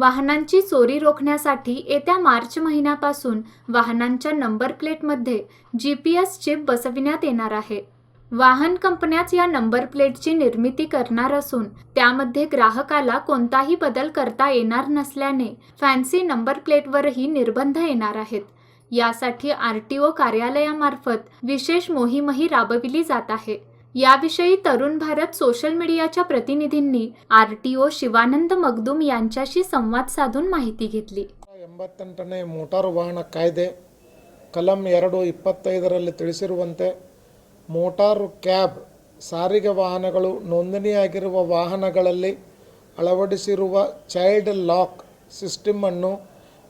वाहनांची चोरी रोखण्यासाठी येत्या मार्च महिन्यापासून वाहनांच्या नंबर प्लेटमध्ये जी पी एस चिप बसविण्यात येणार आहे. वाहन कंपन्याच या नंबर प्लेटची निर्मिती करणार असून त्यामध्ये ग्राहकाला कोणताही बदल करता येणार नसल्याने फॅन्सी नंबर प्लेटवरही निर्बंध येणार आहेत. यासाठी आर टी ओ कार्यालयामार्फत विशेष मोहीमही राबविली जात आहे. याविषयी तरुण भारत सोशल मीडियाच्या प्रतिनिधींनी R T O Shivanand Magdum यांच्याशी संवाद साधून माहिती घेतली ಎಂಬತ್ತೆಂಟನೇ ಮೋಟಾರು ವಾಹನ ಕಾಯ್ದೆ ಕಲಂ ಎರಡು ಇಪ್ಪತ್ತೈದರಲ್ಲಿ ತಿಳಿಸಿರುವಂತೆ ಮೋಟಾರು ಕ್ಯಾಬ್ ಸಾರಿಗೆ ವಾಹನಗಳು ನೋಂದಣಿಯಾಗಿರುವ ವಾಹನಗಳಲ್ಲಿ ಅಳವಡಿಸಿರುವ ಚೈಲ್ಡ್ ಲಾಕ್ ಸಿಸ್ಟಮನ್ನು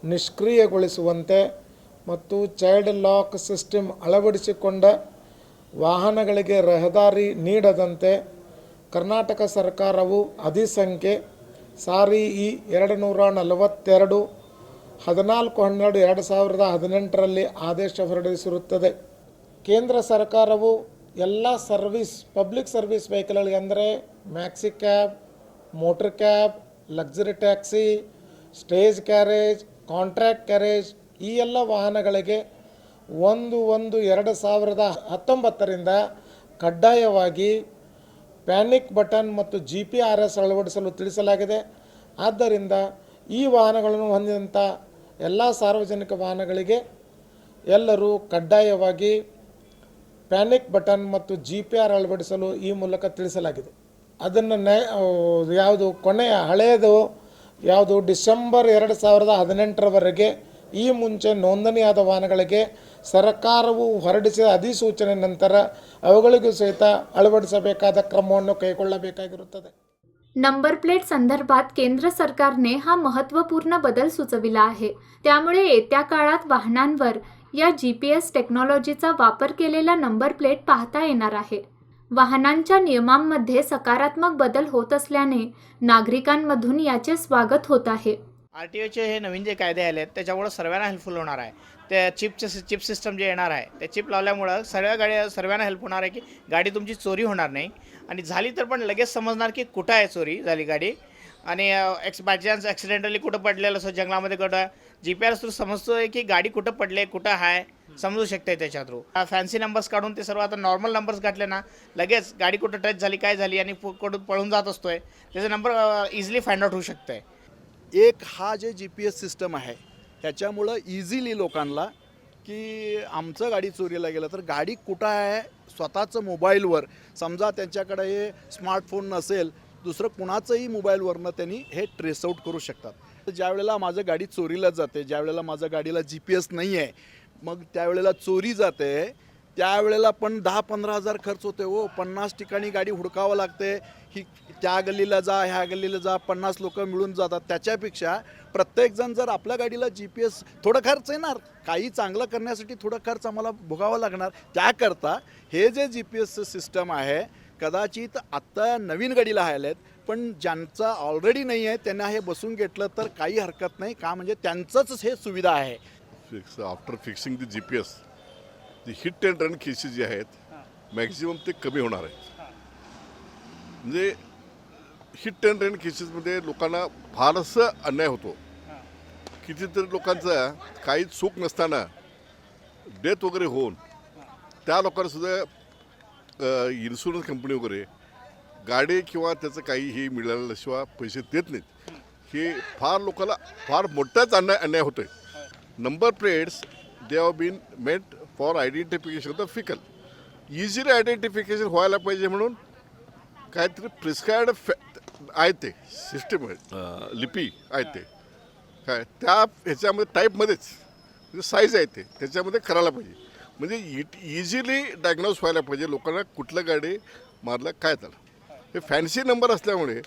ನಿಷ್ಕ್ರಿಯಗೊಳಿಸುವಂತೆ ಮತ್ತು ಚೈಲ್ಡ್ ಲಾಕ್ ಸಿಸ್ಟಮ್ ಅಳವಡಿಸಿಕೊಂಡ ವಾಹನಗಳಿಗೆ ರಹದಾರಿ ನೀಡದಂತೆ ಕರ್ನಾಟಕ ಸರ್ಕಾರವು ಅಧಿಸಂಖ್ಯೆ, ಸಾರಿ ಇ ಎರಡು ನೂರ ನಲವತ್ತೆರಡು, ಹದಿನಾಲ್ಕು ಹನ್ನೆರಡು ಎರಡು ಸಾವಿರದ ಹದಿನೆಂಟರಲ್ಲಿ ಆದೇಶ ಹೊರಡಿಸಿರುತ್ತದೆ. ಕೇಂದ್ರ ಸರ್ಕಾರವು ಎಲ್ಲ ಸರ್ವಿಸ್, ಪಬ್ಲಿಕ್ ಸರ್ವಿಸ್ ವೆಹಿಕಲ್ಗಳಿಗೆ ಅಂದರೆ maxi cab, motor cab, luxury taxi, stage carriage, contract carriage ಈ ಎಲ್ಲ ವಾಹನಗಳಿಗೆ ಒಂದು ಒಂದು ಎರಡು ಸಾವಿರದ ಹತ್ತೊಂಬತ್ತರಿಂದ ಕಡ್ಡಾಯವಾಗಿ ಪ್ಯಾನಿಕ್ ಬಟನ್ ಮತ್ತು ಜಿ ಪಿ ಆರ್ ಎಸ್ ಅಳವಡಿಸಲು ತಿಳಿಸಲಾಗಿದೆ. ಆದ್ದರಿಂದ ಈ ವಾಹನಗಳನ್ನು ಹೊಂದಿದಂಥ ಎಲ್ಲ ಸಾರ್ವಜನಿಕ ವಾಹನಗಳಿಗೆ ಎಲ್ಲರೂ ಕಡ್ಡಾಯವಾಗಿ ಪ್ಯಾನಿಕ್ ಬಟನ್ ಮತ್ತು ಜಿ ಪಿ ಆರ್ ಅಳವಡಿಸಲು ಈ ಮೂಲಕ ತಿಳಿಸಲಾಗಿದೆ. ಅದನ್ನು ನೆ ಯಾವುದು ಕೊನೆಯ ಹಳೆಯದು, ಯಾವುದು ಡಿಸೆಂಬರ್ ಎರಡು ಸಾವಿರದ ಹದಿನೆಂಟರವರೆಗೆ ಈ ಮುಂಚೆ ನೋಂದಣಿಯಾದ ವಾಹನಗಳಿಗೆ ಸರ್ಕಾರವು ಹೊರಡಿಸಿದ ಅಧಿಸೂಚನೆ ನಂತರ ಅವುಗಳಿಗೂ ಸಹಿತ ಅಳವಡಿಸಬೇಕಾದ ಕ್ರಮವನ್ನು ಕೈಗೊಳ್ಳಬೇಕಾಗಿರುತ್ತದೆ नंबर प्लेट संदर्भात केंद्र सरकारने हा महत्त्वपूर्ण बदल सुचविला आहे त्यामुळे येत्या काळात वाहनांवर या जी पी एस टेक्नॉलॉजीचा वापर केलेला नंबर प्लेट पाहता येणार आहे वाहनांच्या नियमांमध्ये सकारात्मक बदल होत असल्याने नागरिकांमधून याचे स्वागत होत आहे आर टी ओचे हे नवीन जे कायदे आले आहेत त्याच्यामुळं सर्वांना हेल्पफुल होणार आहे. त्या चिपचे चिप सिस्टम जे येणार आहे ते चिप लावल्यामुळं सर्व गाड्या सर्वांना हेल्प होणार आहे की गाडी तुमची चोरी होणार नाही. आणि झाली तर पण लगेच समजणार की कुठं आहे चोरी झाली गाडी. आणि एक्स बाय चान्स ॲक्सिडेंटली कुठं पडलेलं असं जंगलामध्ये कुठं जी पी आर थ्रू समजतो आहे की गाडी कुठं पडली आहे कुठं आहे समजू शकते त्याच्या थ्रू फॅन्सी नंबर्स काढून ते सर्व आता नॉर्मल नंबर्स घातले ना लगेच गाडी कुठं टच झाली काय झाली आणि कुठं पळून जात असतोय त्याचा नंबर इझिली फाइंड आउट होऊ शकतं आहे एक हा जे जी पी एस सिस्टम आहे ह्याच्यामुळं इझिली लोकांना की आमचं गाडी चोरीला गेलं तर गाडी कुठं आहे स्वतःचं मोबाईलवर समजा त्यांच्याकडे हे स्मार्टफोन नसेल दुसरं कुणाचंही मोबाईलवरनं त्यांनी हे ट्रेस आऊट करू शकतात. तर ज्या वेळेला माझं गाडी चोरीला जाते ज्या वेळेला माझ्या गाडीला जी पी एस नाही आहे मग त्यावेळेला चोरी जाते त्यावेळेला पण दहा पंधरा हजार खर्च होते हो. पन्नास ठिकाणी गाडी हुडकावं लागते. ही त्या गल्लीला जा ह्या गल्लीला जा पन्नास लोक मिळून जातात. त्याच्यापेक्षा प्रत्येकजण जर आपल्या गाडीला जी पी एस थोडं खर्च येणार काही चांगलं करण्यासाठी थोडं खर्च आम्हाला भोगावा लागणार. त्याकरता हे जे जी पी एसचं सिस्टम आहे कदाचित आत्ता नवीन गाडीला आहेत पण ज्यांचं ऑलरेडी नाही आहे त्यांना हे बसून घेतलं तर काही हरकत नाही. का म्हणजे त्यांचंच हे सुविधा आहे. Fix after fixing the G P S G hit and run cases जे आहेत मॅक्झिमम ते कमी होणार आहेत. म्हणजे हिट अँड रन केसेसमध्ये लोकांना फारसं अन्याय होतो. कितीतरी लोकांचा काही चूक नसताना डेथ वगैरे होऊन त्या लोकांना सुद्धा इन्शुरन्स कंपनी वगैरे गाडी किंवा त्याचं काहीही मिळाल्याशिवाय पैसे देत नाहीत. हे फार लोकांना फार मोठाच अन्याय अन्याय होतोय. Number plates they have been made for identification of the vehicle easily identification व्हायला पाहिजे म्हणून काहीतरी प्रिस्क्राईड आहे ते सिस्टम आहे. लिपी आहे ते. काय? त्या ह्याच्यामध्ये टाईपमध्येच म्हणजे साईज आहे ते. त्याच्यामध्ये करायला पाहिजे. म्हणजे इट इझिली डायग्नोज व्हायला पाहिजे. लोकांना कुठलं गाडी मारलं काय झालं. हे फॅन्सी नंबर असल्यामुळे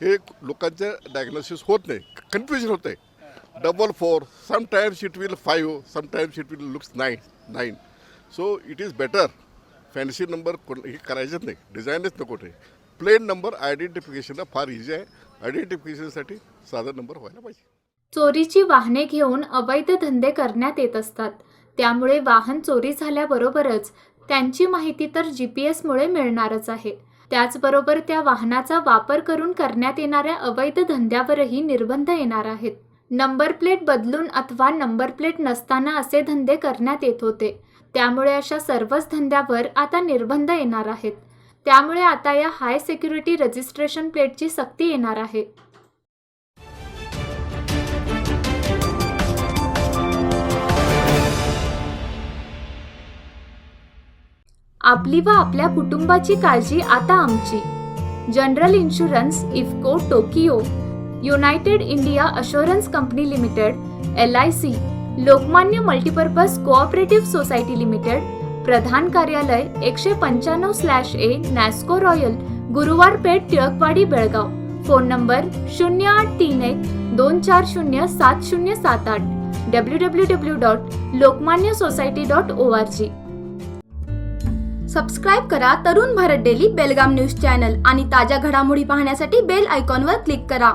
हे लोकांचं डायग्नोसिस होत नाही. कन्फ्युजन होतं आहे. Double four sometimes it will five sometimes it will looks nine nine so it is better fancy number कोण हे करायचंच नाही डिझाईनच नको ते प्लेन नंबर आयडेंटिफिकेशनला फार इझी आहे आयडेंटिफिकेशनसाठी साधा नंबर व्हायला पाहिजे चोरीची वाहने घेऊन अवैध धंदे करण्यात येत असतात. त्यामुळे वाहन चोरी झाल्याबरोबरच त्यांची माहिती तर जी पी एसमुळे मिळणारच आहे. त्याचबरोबर त्या वाहनाचा वापर करून करण्यात येणाऱ्या अवैध धंद्यावरही निर्बंध येणार आहेत. नंबर प्लेट बदलून अथवा नंबर प्लेट नसताना असे धंदे करण्यात येत होते. त्यामुळे अशा सर्वच धंद्यावर आता निर्बंध येणार आहेत. त्यामुळे आता या हाय सिक्युरिटी रजिस्ट्रेशन प्लेटची सक्ती येणार आहे. आपली व आपल्या कुटुंबाची काळजी आता आमची. General insurance IFFCO Tokyo. United India Assurance Company Limited L I C Lokmanya Multipurpose Cooperative Society Limited प्रधान कार्यालय एकशे पंच्याण्णव slash A Nasco Royal Guruwar Peth Tilakwadi Belgaum. Phone number शून्य आठ तीन एक दोन चार शून्य सात शून्य सात आठ W W W dot Lokmanya society dot O R G. Subscribe करा Tarun Bharat daily Belgaum news channel आणि ताज्या घडामोडी पाहण्यासाठी बेल आयकॉनवर क्लिक करा.